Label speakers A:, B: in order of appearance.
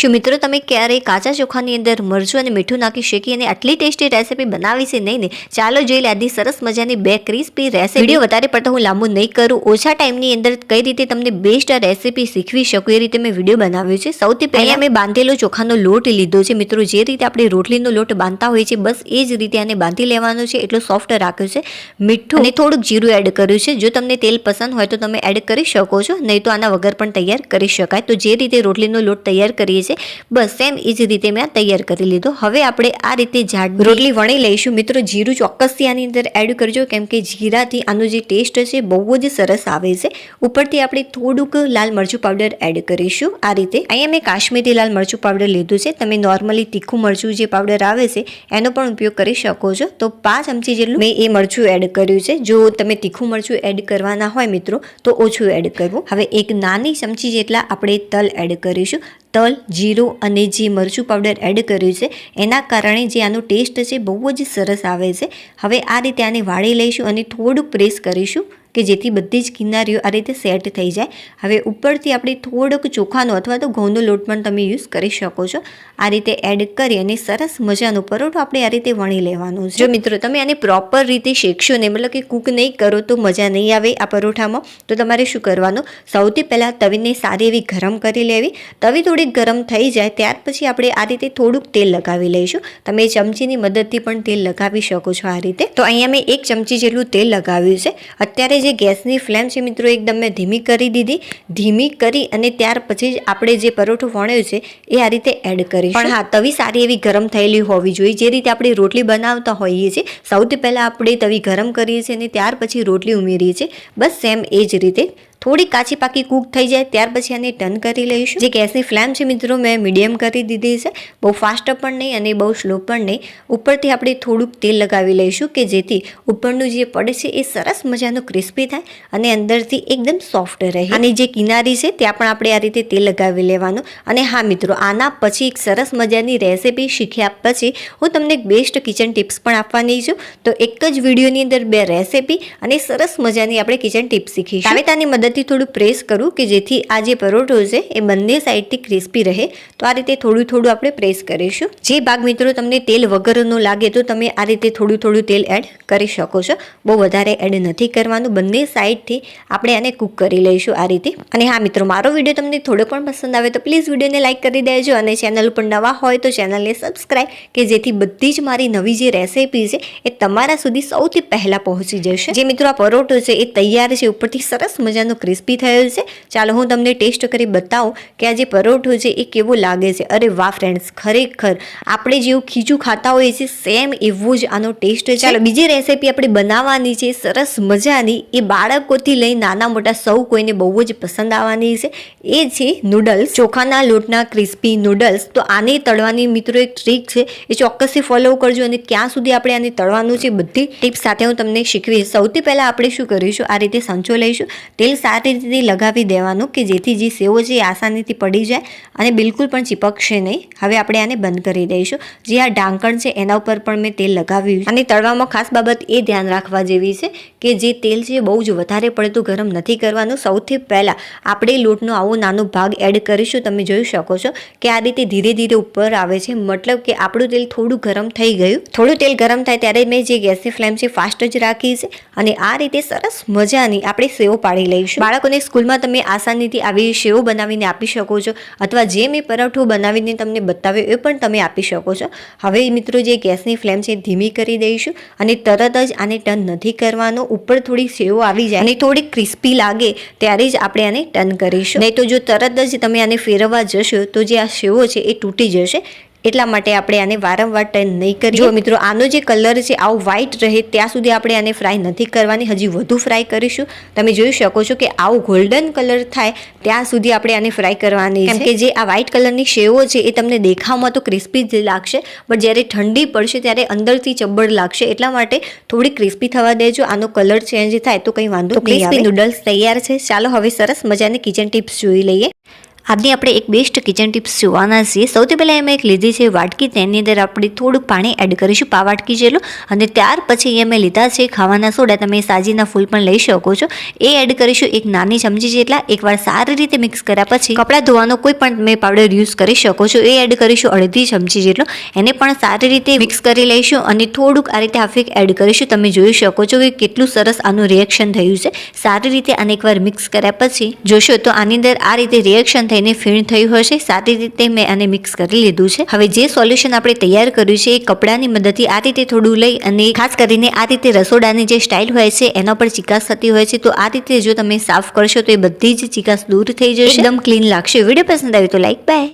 A: શું મિત્રો તમે ક્યારેય કાચા ચોખાની અંદર મરચું અને મીઠું નાખી શેકી અને આટલી ટેસ્ટી રેસીપી બનાવી છે નહીં ને? ચાલો જોઈ લે આજની સરસ મજાની બે ક્રિસ્પી રેસીપી વીડિયો વધારે પડતો હું લાંબુ નહીં કરું. ઓછા ટાઈમની અંદર કઈ રીતે તમને બેસ્ટ રેસીપી શીખવી શકું એ રીતે મેં વીડિયો બનાવ્યો છે. સૌથી પહેલાં મેં બાંધેલો ચોખાનો લોટ લીધો છે. મિત્રો જે રીતે આપણે રોટલીનો લોટ બાંધતા હોઈએ છીએ બસ એ જ રીતે આને બાંધી લેવાનો છે. એટલો સોફ્ટ રાખ્યો છે. મીઠું અને થોડુંક જીરું એડ કર્યું છે. જો તમને તેલ પસંદ હોય તો તમે એડ કરી શકો છો. નહીં તો આના વગર પણ તૈયાર કરી શકાય. તો જે રીતે રોટલીનો લોટ તૈયાર કરીએ છીએ બસ સેમ એ જ રીતે મેં આ તૈયાર કરી લીધો. હવે આપણે આ રીતે જાડ રોટલી વણી લઈશું. મિત્રો, જીરું ચોક્કસથી આની અંદર એડ કરજો. કેમ કે જીરાથી આનો જે ટેસ્ટ છે, બહુ જ સરસ આવે છે. ઉપરથી આપણે થોડુંક લાલ મરચું પાવડર એડ કરીશું. આ રીતે. અહીંયા મેં કાશ્મીરી લાલ મરચું પાવડર લીધું છે. તમે નોર્મલી તીખું મરચું જે પાવડર આવે છે, એનો પણ ઉપયોગ કરી શકો છો. તો પાંચ ચમચી જેટલું મેં એ મરચું એડ કર્યું છે. જો તમે તીખું મરચું એડ કરવાના હોય મિત્રો, તો ઓછું એડ કરવું. હવે એક નાની ચમચી જેટલા આપણે તલ એડ કરીશું. તલ, જીરું અને જે મરચું પાવડર એડ કર્યું છે, એના કારણે જે આનો ટેસ્ટ છે બહુ જ સરસ આવે છે. હવે આ રીતે આને વાળી લઈશું અને થોડુંક પ્રેસ કરીશું. કે જેથી બધી જ કિનારીઓ આ રીતે સેટ થઈ જાય. હવે ઉપરથી આપણે થોડોક ચોખાનો અથવા તો ઘઉંનો લોટ પણ તમે યુઝ કરી શકો છો. આ રીતે એડ કરી અને સરસ મજાનો પરોઠો આપણે આ રીતે વણી લેવાનો જો મિત્રો તમે આને પ્રોપર રીતે શેકશો ને મતલબ કે કૂક નહીં કરો તો મજા નહીં આવે આ પરોઠામાં, તો તમારે શું કરવાનું? સૌથી પહેલાં તવીને સારી એવી ગરમ કરી લેવી. તવી થોડીક ગરમ થઈ જાય ત્યાર પછી આપણે આ રીતે થોડુંક તેલ લગાવી લઈશું. તમે ચમચીની મદદથી પણ તેલ લગાવી શકો છો આ રીતે. તો અહીંયા મેં એક ચમચી જેટલું તેલ લગાવ્યું છે. અત્યારે જે ગેસની ફ્લેમ છે મિત્રો એકદમ મેં ધીમી કરી દીધી. ધીમી કરી અને ત્યાર પછી જ આપણે જે પરોઠો વણ્યો છે, એ આ રીતે એડ કરીશું. પણ હા, તવી સારી એવી ગરમ થયેલી હોવી જોઈએ. જે રીતે આપણે રોટલી બનાવતા હોઈએ છીએ, સૌથી પહેલાં આપણે તવી ગરમ કરીએ છીએ અને ત્યાર પછી રોટલી ઉમેરીએ છીએ. બસ સેમ એ જ રીતે થોડી કાચી પાકી કૂક થઈ જાય, ત્યાર પછી આને ટર્ન કરી લઈશું. જે ગેસની ફ્લેમ છે મિત્રો, મેં મીડિયમ કરી દીધી છે. બહુ ફાસ્ટ પણ નહીં અને બહુ સ્લો પણ નહીં. ઉપરથી આપણે થોડુંક તેલ લગાવી લઈશું કે જેથી ઉપરનું જે પડે છે એ સરસ મજાનું ક્રિસ્પી થાય અને અંદરથી એકદમ સોફ્ટ રહે. અને જે કિનારી છે, ત્યાં પણ આપણે આ રીતે તેલ લગાવી લેવાનું. અને હા મિત્રો, આના પછી એક સરસ મજાની રેસીપી શીખ્યા પછી હું તમને બેસ્ટ કિચન ટિપ્સ પણ આપવાની છું. તો એક જ વિડીયોની અંદર બે રેસીપી અને સરસ મજાની આપણે કિચન ટિપ્સ શીખીશું. ટામેટાની મદદથી થોડું પ્રેસ કરું કે જેથી આ જે પરોઠો છે એ બંને સાઈડથી ક્રિસ્પી રહે. તો આ રીતે થોડું થોડું આપણે પ્રેસ કરીશું. જે ભાગ મિત્રો તમને તેલ વગરનો લાગે તો તમે આ રીતે થોડું થોડું તેલ એડ કરી શકો છો. બહુ વધારે એડ નથી કરવાનું. બંને સાઈડથી આપણે આને કૂક કરી લઈશું આ રીતે. અને હા મિત્રો, મારો વીડિયો તમને થોડો પણ પસંદ આવે તો પ્લીઝ વિડીયોને લાઇક કરી દેજો અને ચેનલ પર નવા હોય તો ચેનલને સબસ્ક્રાઈબ કે જેથી બધી જ મારી નવી જે રેસીપી છે એ તમારા સુધી સૌથી પહેલાં પહોંચી જશે. જે મિત્રો આ પરોઠો છે એ તૈયાર છે, ઉપરથી સરસ મજાનો ક્રિસ્પી થયેલ છે. ચાલો હું તમને ટેસ્ટ કરી બતાવું કે આ જે પરોઠો છે એ કેવો લાગે છે. અરે વાહ ફ્રેન્ડ્સ ખરેખર આપણે જેવું ખીચું ખાતા હોઈએ છીએ સેમ એવું જ આનો ટેસ્ટ છે. ચાલો બીજી રેસીપી આપણે બનાવવાની છે, સરસ મજાની. એ બાળકોથી લઈ નાના મોટા સૌ કોઈને બહુ જ પસંદ આવવાની છે. એ છે નૂડલ્સ ચોખાના લોટના ક્રિસ્પી નૂડલ્સ તો આને તળવાની મિત્રો એક ટ્રીક છે, એ ચોક્કસથી ફોલો કરજો અને ક્યાં સુધી આપણે આને તળવાનું છે. બધી ટિપ્સ સાથે હું તમને શીખવીશ. સૌથી પહેલાં આપણે શું કરીશું? આ રીતે સંચો લઈશું. તેલ સારી રીતે લગાવી દેવાનું કે જેથી જે સેવો છે એ આસાનીથી પડી જાય અને બિલકુલ પણ ચીપકશે નહીં. હવે આપણે આને બંધ કરી દઈશું. જે આ ઢાંકણ છે એના ઉપર પણ મેં તેલ લગાવ્યું અને તળવામાં ખાસ બાબત એ ધ્યાન રાખવા જેવી છે કે જે તેલ છે બહુ જ વધારે પડતું ગરમ નથી કરવાનું. સૌથી પહેલાં આપણે લોટનો આવો નાનો ભાગ એડ કરીશું. તમે જોઈ શકો છો કે આ રીતે ધીરે ધીરે ઉપર આવે છે. મતલબ કે આપણું તેલ થોડું ગરમ થઈ ગયું. થોડું તેલ ગરમ થાય ત્યારે મેં જે ગેસની ફ્લેમ છે ફાસ્ટ જ રાખી છે. અને આ રીતે સરસ મજાની આપણે સેવ પાડી લઈશું. બાળકોને સ્કૂલમાં તમે આસાનીથી આવી સેવો બનાવીને આપી શકો છો અથવા જે મેં પરાઠો બનાવીને તમને બતાવ્યો એ પણ તમે આપી શકો છો. હવે મિત્રો જે ગેસની ફ્લેમ છે ધીમી કરી દઈશું અને તરત જ આને ટર્ન નથી કરવાનો. ઉપર થોડી સેવો આવી જાય અને થોડી ક્રિસ્પી લાગે ત્યારે જ આપણે આને ટર્ન કરીશું. નહીં તો જો તરત જ તમે આને ફેરવવા જશો તો જે આ સેવો છે એ તૂટી જશે. એટલા માટે આપણે આને વારંવાર ટર્ન નહીં કરીએ. જો મિત્રો આનો જે કલર છે આવો વ્હાઈટ રહે ત્યાં સુધી આપણે આને ફ્રાય નથી કરવાની. હજી વધુ ફ્રાય કરીશું. તમે જોઈ શકો છો કે આવો ગોલ્ડન કલર થાય ત્યાં સુધી આપણે આને ફ્રાય કરવાની કેમ કે જે આ વ્હાઈટ કલરની શેવો છે એ તમને દેખાવમાં તો ક્રિસ્પી જ લાગશે પણ જ્યારે ઠંડી પડશે ત્યારે અંદરથી ચબ્બડ લાગશે. એટલા માટે થોડી ક્રિસ્પી થવા દેજો. આનો કલર ચેન્જ થાય તો કંઈ વાંધો ક્રિસ્પી નૂડલ્સ તૈયાર છે. ચાલો હવે સરસ મજાની કિચન ટિપ્સ જોઈ લઈએ. આજની આપણે એક બેસ્ટ કિચન ટિપ્સ જોવાના છીએ. સૌથી પહેલાં એમાં એક લીધી છે વાટકી. તેની અંદર આપણે થોડુંક પાણી એડ કરીશું, પા વાટકી જેટલું. અને ત્યાર પછી એ મેં લીધા છે ખાવાના સોડા. તમે સાજીના ફૂલ પણ લઈ શકો છો. એ એડ કરીશું એક નાની ચમચી જેટલા. એકવાર સારી રીતે મિક્સ કર્યા પછી કપડાં ધોવાનો કોઈ પણ તમે પાવડર યુઝ કરી શકો છો. એ એડ કરીશું અડધી ચમચી જેટલો. એને પણ સારી રીતે મિક્સ કરી લઈશું અને થોડુંક આ રીતે હાફિક એડ કરીશું. તમે જોઈ શકો છો કે કેટલું સરસ આનું રિએક્શન થયું છે. સારી રીતે આને એકવાર મિક્સ કર્યા પછી જોશો તો આની અંદર આ રીતે રિએક્શન થઈને ફીણ થયું હશે, સારી રીતે મેં આને મિક્સ કરી લીધું છે. હવે જે સોલ્યુશન આપણે તૈયાર કર્યું છે એ કપડાની મદદથી આ રીતે થોડું લઈ અને ખાસ કરીને આ રીતે રસોડાની જે સ્ટાઇલ હોય છે, એના પર ચિકાસ થતી હોય છે, તો આ રીતે જો તમે સાફ કરશો તો એ બધી જ ચિકાસ દૂર થઈ જશે. એકદમ ક્લીન લાગશે. વીડિયો પસંદ આવ્યો તો લાઈક બાય